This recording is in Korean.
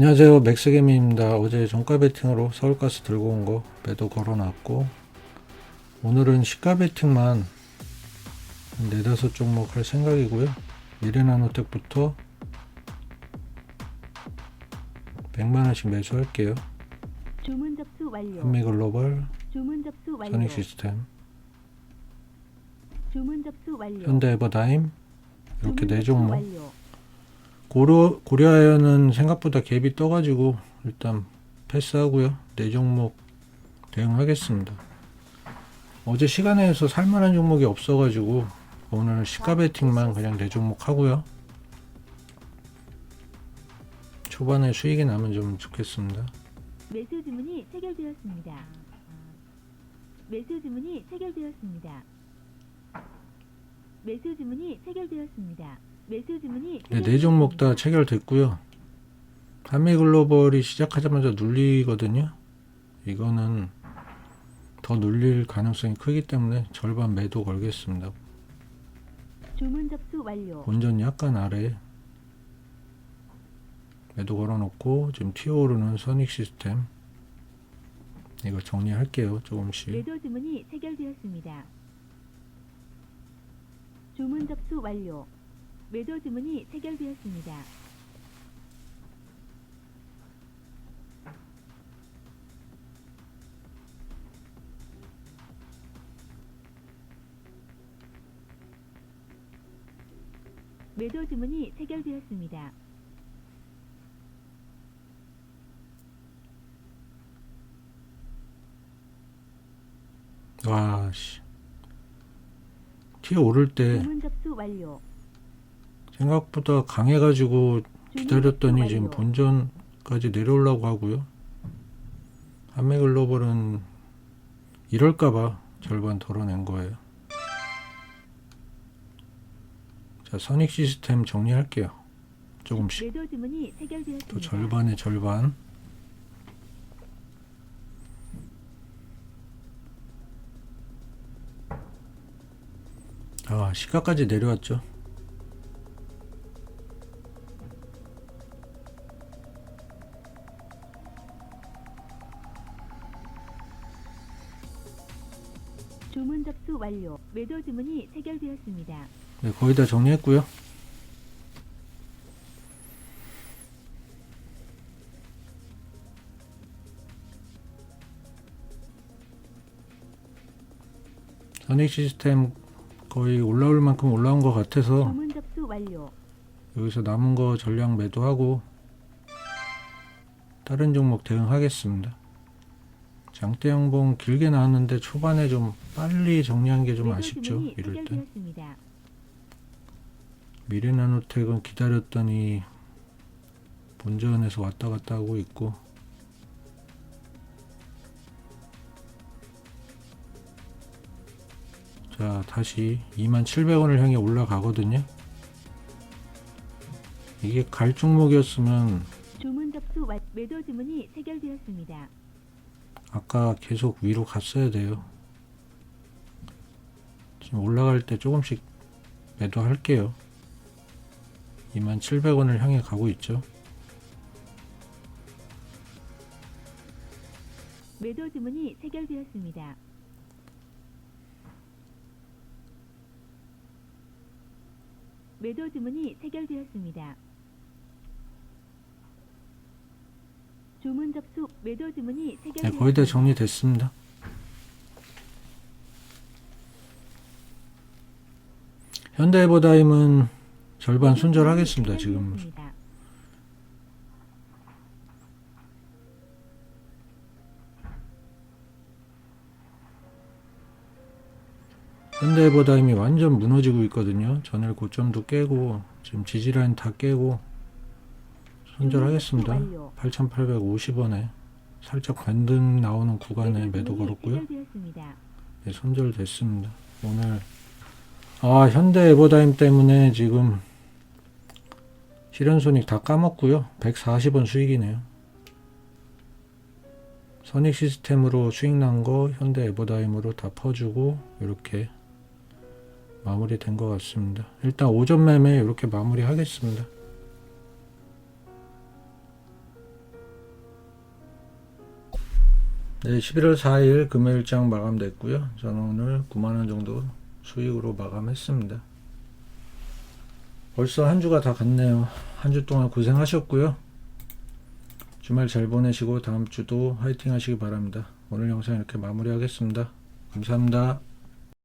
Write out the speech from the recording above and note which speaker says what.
Speaker 1: 안녕하세요 맥스게임입니다 어제 종가 베팅으로 서울가스 들고 온 거 매도 걸어놨고 오늘은 시가 베팅만 한 네다섯 종목 할 생각이고요 미래나노텍부터 100만원씩 매수할게요. 한미글로벌
Speaker 2: 주문 접수 완료.
Speaker 1: 선익 시스템
Speaker 2: 주문 접수 완료.
Speaker 1: 현대에버다임 이렇게 네 종목. 고려, 고려아연은 생각보다 갭이 떠가지고 일단 패스하고요. 네 종목 대응하겠습니다. 어제 시간에서 살만한 종목이 없어가지고 오늘 시가 베팅만 그냥 네 종목 하고요. 초반에 수익이 나면 좀 좋겠습니다.
Speaker 2: 매수 주문이 체결되었습니다. 매수 주문이 체결되었습니다. 매수 주문이 체결되었습니다. 매수 주문이
Speaker 1: 네, 네 종목 다 체결됐고요. 한미글로벌이 시작하자마자 눌리거든요. 이거는 더 눌릴 가능성이 크기 때문에 절반 매도 걸겠습니다.
Speaker 2: 주문 접수 완료.
Speaker 1: 본전 약간 아래 매도 걸어놓고 지금 튀어오르는 선익 시스템 이거 정리할게요 조금씩
Speaker 2: 매도 주문이 체결되었습니다. 주문 접수 완료. 매도 주문이 체결되었습니다. 매도 주문이 체결되었습니다.
Speaker 1: 와씨 튀어오를 때
Speaker 2: 주문 접수 완료.
Speaker 1: 생각보다 강해가지고 기다렸더니 지금
Speaker 2: 완료.
Speaker 1: 본전까지 내려오려고 하고요 한미글로벌은 이럴까봐 절반 덜어낸 거예요 자 선익 시스템 정리할게요 조금씩
Speaker 2: 체결되었습니다.
Speaker 1: 또 절반의 절반. 아, 시가까지 내려왔죠.
Speaker 2: 주문 접수 완료. 매도 주문이 체결되었습니다.
Speaker 1: 네, 거의 다 정리했고요. 선익 시스템 거의 올라올 만큼 올라온 것 같아서
Speaker 2: 주문 접수 완료.
Speaker 1: 여기서 남은 거 전량 매도하고 다른 종목 대응하겠습니다. 장대 양봉 길게 나왔는데 초반에 좀 빨리 정리한 게좀
Speaker 2: 매도
Speaker 1: 아쉽죠. 이럴 때. 미래나노텍은 기다렸더니 본전에서 왔다 갔다 하고 있고 자 다시 27,000원을 향해 올라가거든요 이게 갈 종목이었으면
Speaker 2: 주문 접수 완 매도 주문이 체결되었습니다.
Speaker 1: 아까 계속 위로 갔어야 돼요 지금 올라갈 때 조금씩 매도할게요 27,000원을 향해 가고 있죠
Speaker 2: 매도 주문이 체결되었습니다. 매도 주문이 체결되었습니다. 주문 접수 매도 주문이
Speaker 1: 네. 거의 다 정리됐습니다. 현대에버다임은 절반 순절하겠습니다. 지금
Speaker 2: 체결되었습니다.
Speaker 1: 현대에버다임이 완전 무너지고 있거든요. 전일 고점도 깨고 지금 지지라인 다 깨고 손절하겠습니다. 8,850원에 살짝 반등 나오는 구간에 매도 걸었고요. 네, 손절됐습니다. 오늘 아 현대 에버다임 때문에 지금 실현손익 다 까먹고요. 140원 수익이네요. 선익 시스템으로 수익 난 거 현대 에버다임으로 다 퍼주고 이렇게 마무리된 것 같습니다. 일단 오전 매매 이렇게 마무리 하겠습니다. 네, 11월 4일 금요일장 마감됐고요. 저는 오늘 9만원 정도 수익으로 마감했습니다. 벌써 한 주가 다 갔네요. 한 주 동안 고생하셨고요. 주말 잘 보내시고 다음 주도 화이팅 하시기 바랍니다. 오늘 영상 이렇게 마무리하겠습니다. 감사합니다.